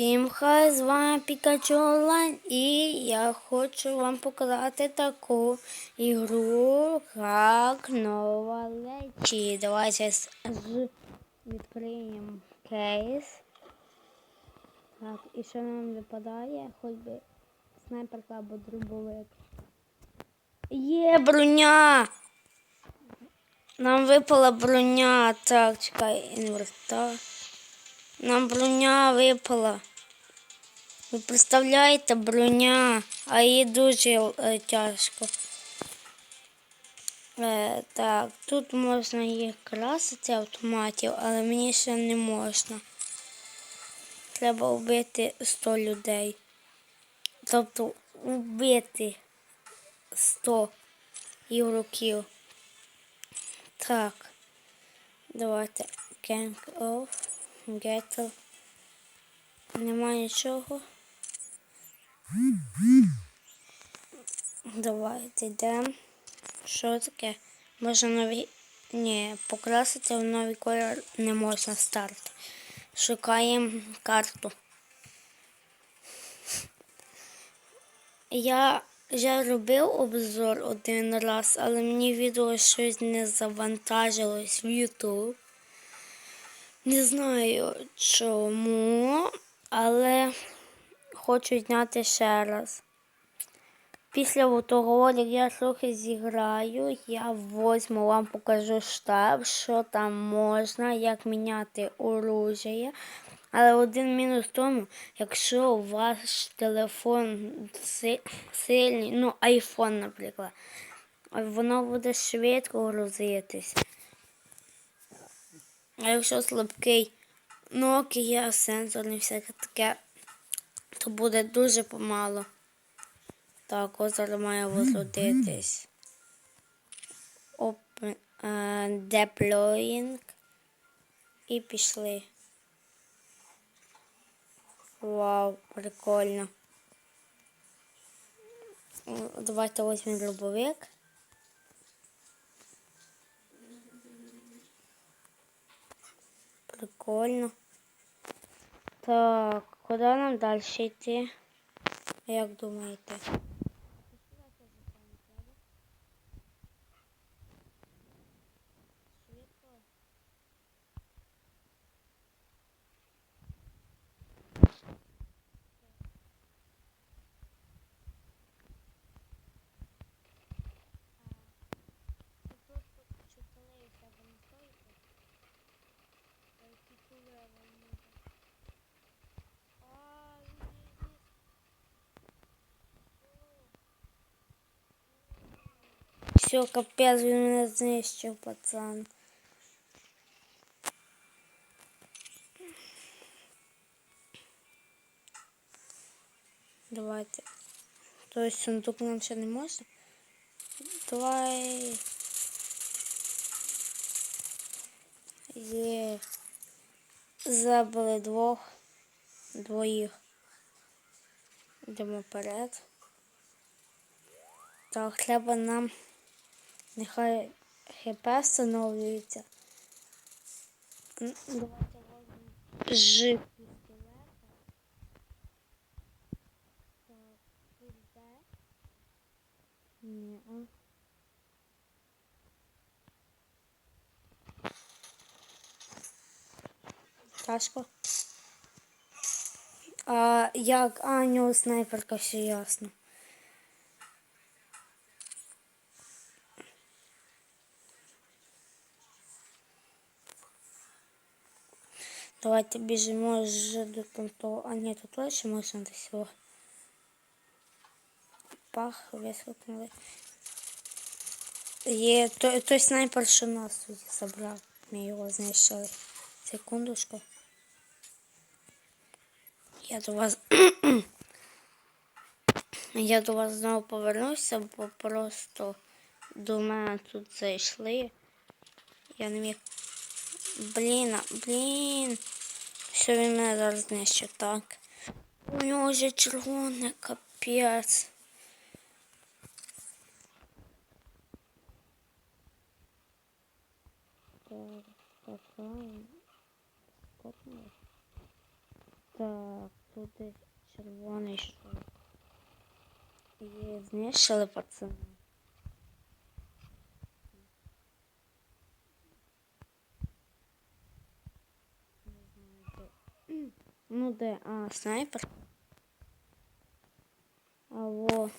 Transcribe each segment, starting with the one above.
Всім хай з вами Пікачу Онлайн і я хочу вам показати таку ігру як Нова Лечі. Давайте відкриємо кейс. Так, і що нам випадає? Хоч би снайперка або дробовик. Є броня! Нам випала броня. Так, чекай, інвертар. Нам броня випала. Ви представляєте броня, а її дуже е, тяжко. Е, так, тут можна їх красити автоматів, але мені ще не можна. Треба вбити 100 людей. Тобто вбити 100 ігроків. Так. Давайте Gang of Ghetto. Нема нічого. Давайте йдемо. Що таке? Можна нові. Ні, покрасити в новий колір не можна старт. Шукаємо карту. Я вже робив обзор один раз, але мені відео щось не завантажилось в YouTube. Не знаю чому, але хочу зняти ще раз. Після того, як я трохи зіграю, я возьму вам покажу штаб, що там можна, як міняти оружие. Але один мінус в тому, якщо ваш телефон сильний, ну айфон, наприклад, воно буде швидко грузитись. А якщо слабкий Nokia, сенсорний всяке таке, то буде дуже помало. Так, зараз має возродитись. Open, е, deploying. І пішли. Вау, прикольно. Давайте візьмемо дробовик. Прикольно. Так, куди нам далі йти? Як думаєте? Все, капець, він мене знищив, пацан. Давайте. Тобто сундук нам ще не можна? Давай. Є. Забили двох. Двоїх. Йдемо вперед. Так, треба нам. Нехай ХП встановлюється. Давайте возьмемо Ж пістолета. Так, тут де? Ні, а. Як? А, у нього снайперка, все ясно. Давайте біжимо вже до там. А ні, тут лише можна десь його. Пах, висвітлили. Є той, той снайпер, що нас тут забрав. Ми його знищили. Секундочку. Я до вас. Я до вас знову повернуся, бо просто до мене тут зайшли. Я не міг. Блін, блін. Що він мене зараз знищив, так. У нього вже червоне, капець. Так, тут червоний шов. І знищили пацани. Не знаю, де. Ну де? А, снайпер. Алло.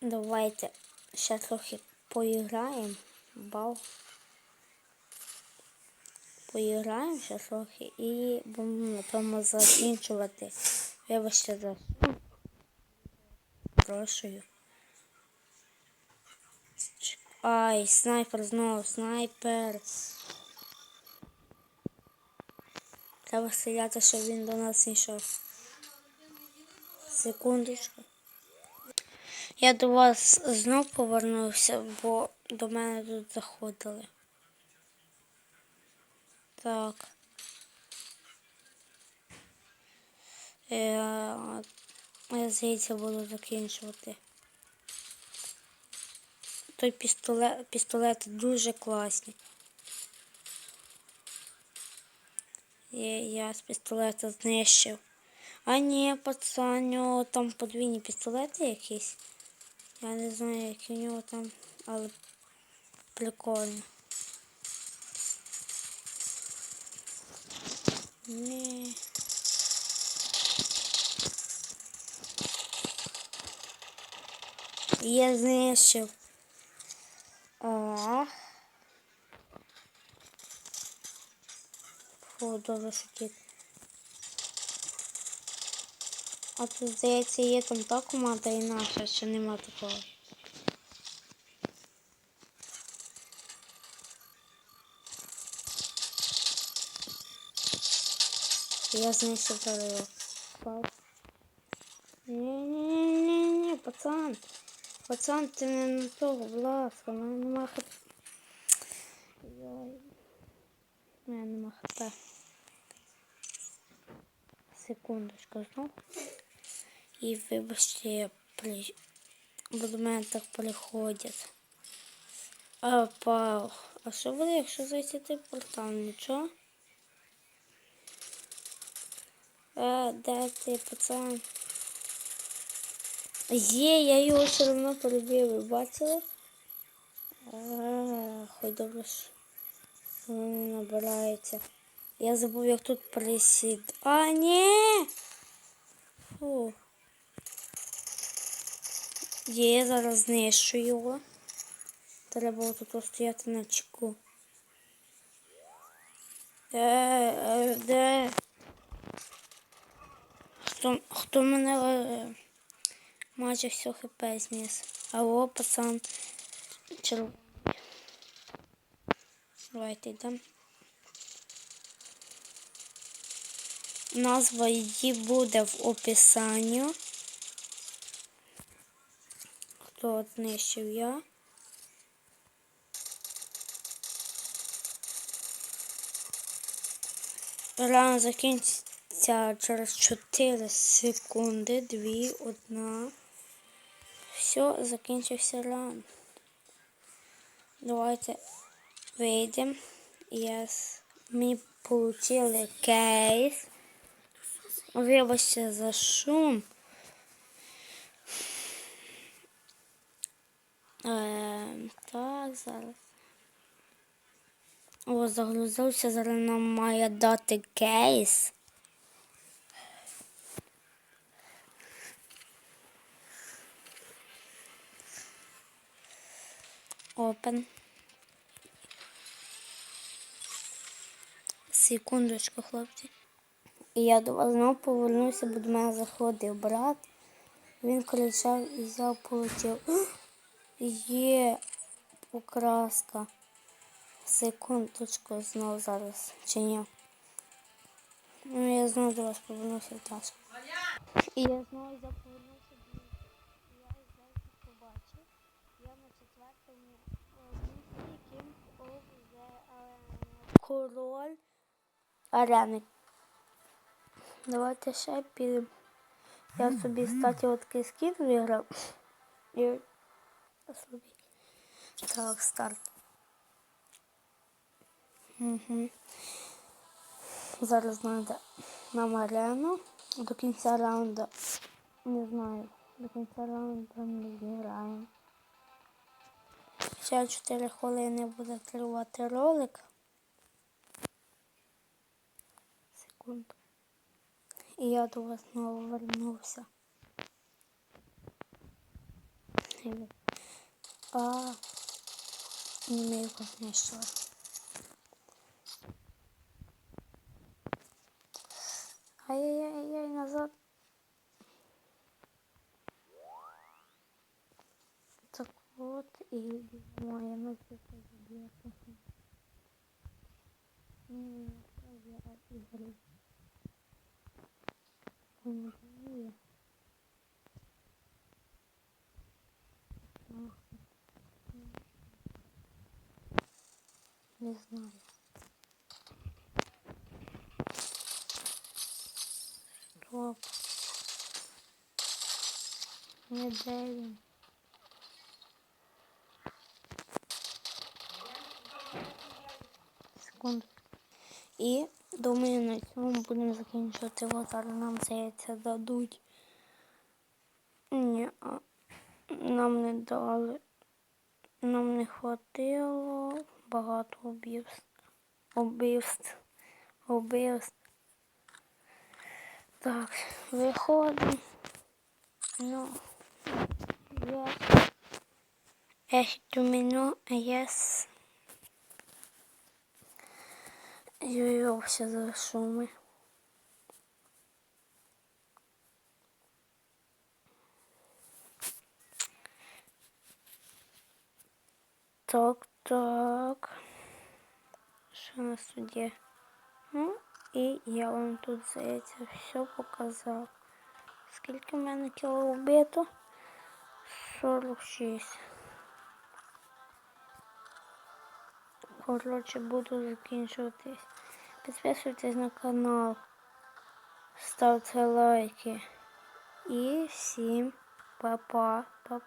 Давайте ще трохи поіграємо. Бал. Поіграємо ще трохи і будемо напевно закінчувати. Вибачте за. Прошую. Ай, снайпер знову, снайпер. Треба стріляти, щоб він до нас не. Секундочку. Я до вас знов повернувся, бо до мене тут заходили. Так. Е, я здається буду закінчувати. Той пістолет, пістолети дуже класні. Я, я з пістолета знищив. А ні, пацан, у нього там подвійні пістолети якісь. Я не знаю, які у нього там, але прикольно. Ні. Я знищив. А. Фу, добре шутить. А тут, здається, є там та команда і наша, що нема такого. Я знайшов. Впав. Ні-ні-ні, пацан. Пацан, ти не на того, будь ласка, мене нема хп. Йой. У мене нема хп. Секундочку знов. І вибачте, при... мене так приходять. А, пау. А що буде, якщо зайти в портал? Нічого? Е, де ти, пацан? Є, я його все одно перебив, ви бачили? А, хоч добре, що воно не набирається. Я забув, як тут присід. А, ні! Фу. Є, я зараз знищу його. Треба тут стояти на чеку. Е, е, де? Хто, хто мене е, майже все хп зніс? Алло, пацан. Черв... Давайте йдемо. Назва її буде в описанні. Хто знищив я? Рано закінчиться через 4 секунди, 2, 1. Все, закінчився ран. Давайте вийдемо. Yes. Ми получили кейс. Вибачте за шум. Е, так, зараз. О, загрузився, зараз нам має дати кейс. Open. Секундочку, хлопці. І я до вас знову повернувся, бо до мене заходив брат. Він кричав і взяв полетів. Є покраска. Секундочку знову зараз. Чи ні? Ну я знову до вас повернувся теж. І я знову я повернувся до я зараз побачив. Я на четвертому місці Arena. Король арени. Давайте ще підемо. Я собі, кстати, от такий виграв. І собі. Так, старт. Угу. Зараз треба нам арену. До кінця раунду. Не знаю. До кінця раунду не зіграємо. Ще 4 хвилини буде тривати ролик. Секунду. І я до вас знову вернувся. А, не якось знайшла. Ай-яй-яй-яй, назад. Так от і моя носика заб'ється. Ні, я ігри. Ні. Ах. Не знаю. Стоп. Не де він? Секунду. І думаю, на цьому будемо закінчувати. От зараз нам здається дадуть. Ні, нам не дали. Нам не хватило багато убивств. Убивств. Убивств. Так, виходимо. Ну, я. Echt меню, yes. Йовся за шуми. Так, так. Що у нас тут є? Ну, і я вам тут здається все показав. Скільки в мене кіло вбито? 46. Коротше, буду закінчуватись. Підписуйтесь на канал, ставте лайки. І всім па-па, па-па.